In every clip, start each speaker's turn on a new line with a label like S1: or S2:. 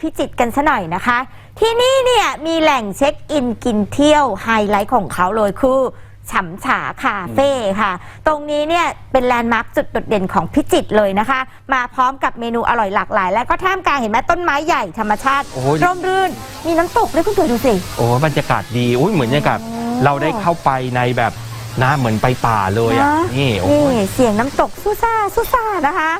S1: พิจิตรกันซะหน่อยนะคะ ที่นี่เนี่ยมีแหล่งเช็คอินกินเที่ยวไฮไลท์ของเขาเลยคือฉำฉาคาเฟ่ค่ะ ตรงนี้เนี่ยเป็นแลนด์มาร์คจุดโดดเด่นของพิจิตรเลยนะคะ มาพร้อมกับเมนูอร่อยหลากหลาย และก็ท่ามกลางเห็นไหมต้นไม้ใหญ่ธรรมชาติ
S2: โอ้ย
S1: ร่มรื่น มีน้ำตกด้วยคุณตัวดูสิ
S2: โอ้บรรยากาศดีอุ้ยเหมือนอย่างกับ
S1: โอ้
S2: เราได้เข้าไปในแบบนะเหมือนไปป่าเลยอะ
S1: นะ
S2: นี่โอ้
S1: นี่
S2: ย
S1: เสียงน้ำตกซูซ่าซูซ่านะคะ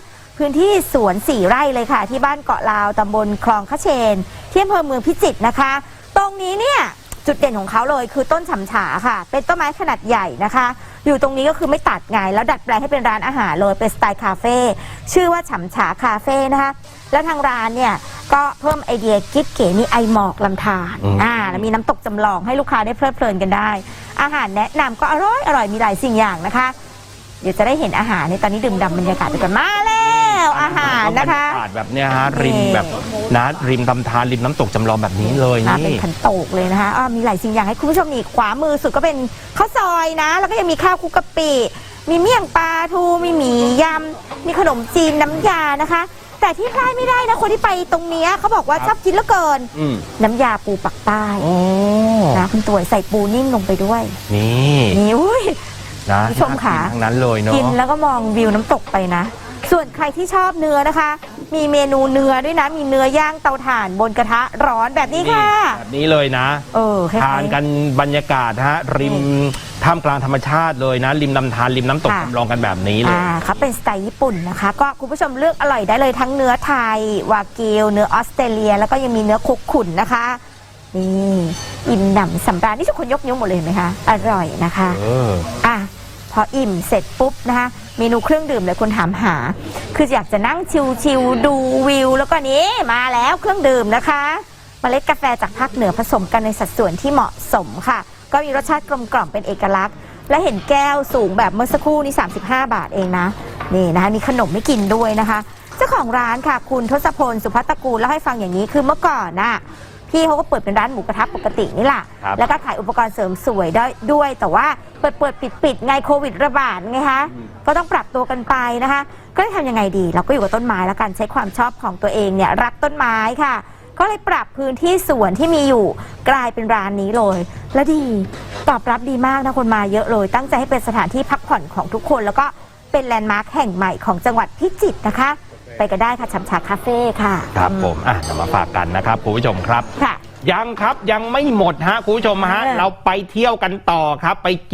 S1: พื้นที่สวนสี่ไร่เลยค่ะ ที่บ้านเกาะลาวตำบลคลองขะเชนที่อำเภอเมืองพิจิตรนะคะ ตรงนี้เนี่ยจุดเด่นของเขาเลยคือต้นฉำฉาค่ะ เป็นต้นไม้ขนาดใหญ่นะคะ อยู่ตรงนี้ก็คือไม่ตัดไงแล้วดัดแปลงให้เป็นร้านอาหารเลยเป็นสไตล์คาเฟ่ชื่อว่าฉำฉาคาเฟ่นะคะ แล้วทางร้านเนี่ยก็เพิ่มไอเดียกิ๊บเก๋มีไอหมอกลำธาร
S2: อืม
S1: อ่าแล้วมีน้ำตกจำลองให้ลูกค้าได้เพลิดเพลินกันได้ อาหารแนะนำก็อร่อยอร่อยมีหลายสิ่งอย่างนะคะ เดี๋ยวจะได้เห็นอาหารในตอนนี้ดื่มด่ำบรรยากาศไปก่อนมาแล้ วอาหารนะคะ
S2: บรรยากาศแบบเนี้ยฮะริม
S1: นี่
S2: แบบนะริมลำธารริมน้ำตกจำลองแบบนี้เลย
S1: มาเป็น
S2: นี่
S1: ขันโตกเลยนะคะอ้อมีหลายสิ่งอย่างให้คุณผู้ชมนี่ขวามือสุดก็เป็นข้าวซอยนะ แล้วก็ยังมีข้าวคลุกกะปิ มีเมี่ยงปลาทูมีหมี่ยำ มีขนมจีนน้ำยานะคะ แต่ที่พลาดไม่ได้นะ คนที่ไปตรงเนี้ยเขาบอกว่าชอบกินเหลือเกิน
S2: อืม
S1: น้ำยาปูปักใต้
S2: โอ้
S1: นะคุณตัวใส่ปูนิ่มลงไปด้วย
S2: นี่
S1: นี่อุ้ย
S2: นะ
S1: คุณผู้ชมค่ะ
S2: น่ากินทั้งนั้นเลยเนาะ
S1: กินแล้วก็มองวิวน้ำตกไปนะ ส่วนใครที่ชอบเนื้อนะคะ มีเมนูเนื้อด้วยนะ มีเนื้อย่างเตาถ่านบนกระทะร้อนแบบนี้ค่ะ
S2: แบบนี้เลยนะ
S1: เออคล้ายๆ
S2: ทานกันบรรยากาศฮะริมท่ามกลางธรรมชาติเลยนะ ริมลำธารริมน้ำตก
S1: ค่ะ
S2: จำลองกันแบบนี้เลย
S1: อ่าเขาเป็นสไตล์ญี่ปุ่นนะคะ ก็คุณผู้ชมเลือกอร่อยได้เลยทั้งเนื้อไทย วากิว เนื้อออสเตรเลีย แล้วก็ยังมีเนื้อคุกขุนนะคะ นี่อิ่มหนำสำราญนี่ทุกคนยกนิ้วหมดเลยเห็นไหมคะ อร่อยนะคะ
S2: เออ
S1: อะ พออิ่มเสร็จปุ๊บนะคะเมนูเครื่องดื่มเลยคนถามหา คืออยากจะนั่งชิวๆดูวิว แล้วก็นี้มาแล้วเครื่องดื่มนะคะเมล็ดกาแฟจากภาคเหนือผสมกันในสัดส่วนที่เหมาะสมค่ะ ก็มีรสชาติกลมกล่อมเป็นเอกลักษณ์ และเห็นแก้วสูงแบบเมื่อสักครู่นี่35 บาทเองนะ นี่นะคะมีขนมไม่กินด้วยนะคะ เจ้าของร้านค่ะ คุณทศพลสุภัตกูลเล่าให้ฟังอย่างนี้คือเมื่อก่อนน่ะ พี่เขาก็เปิดเป็นร้านหมูกระทะปกตินี่แหละ
S2: ครับ
S1: แล้วก็ขายอุปกรณ์เสริมสวยได้ด้วย แต่ว่าเปิดเปิดปิดปิดไงโควิดระบาดไงคะก็ต้องปรับตัวกันไปนะคะ ก็ได้ทำยังไงดี เราก็อยู่กับต้นไม้แล้วกันใช้ความชอบของตัวเองเนี่ยรักต้นไม้ค่ะ ก็เลยปรับพื้นที่สวนที่มีอยู่กลายเป็นร้านนี้เลย และดีตอบรับดีมากนะคนมาเยอะเลย ตั้งใจให้เป็นสถานที่พักผ่อนของทุกคน แล้วก็เป็นแลนด์มาร์คแห่งใหม่ของจังหวัดพิจิตรนะคะ ไปกันได้ค่ะชำชาคาเฟ่ค่ะ
S2: ครับผมอะนำมาฝากกันนะครับคุณผู้ชมครับ
S1: ค่ะ
S2: ยังครับยังไม่หมดฮะคุณผู้ชมฮะ
S1: เออ
S2: เราไปเที่ยวกันต่อครับไป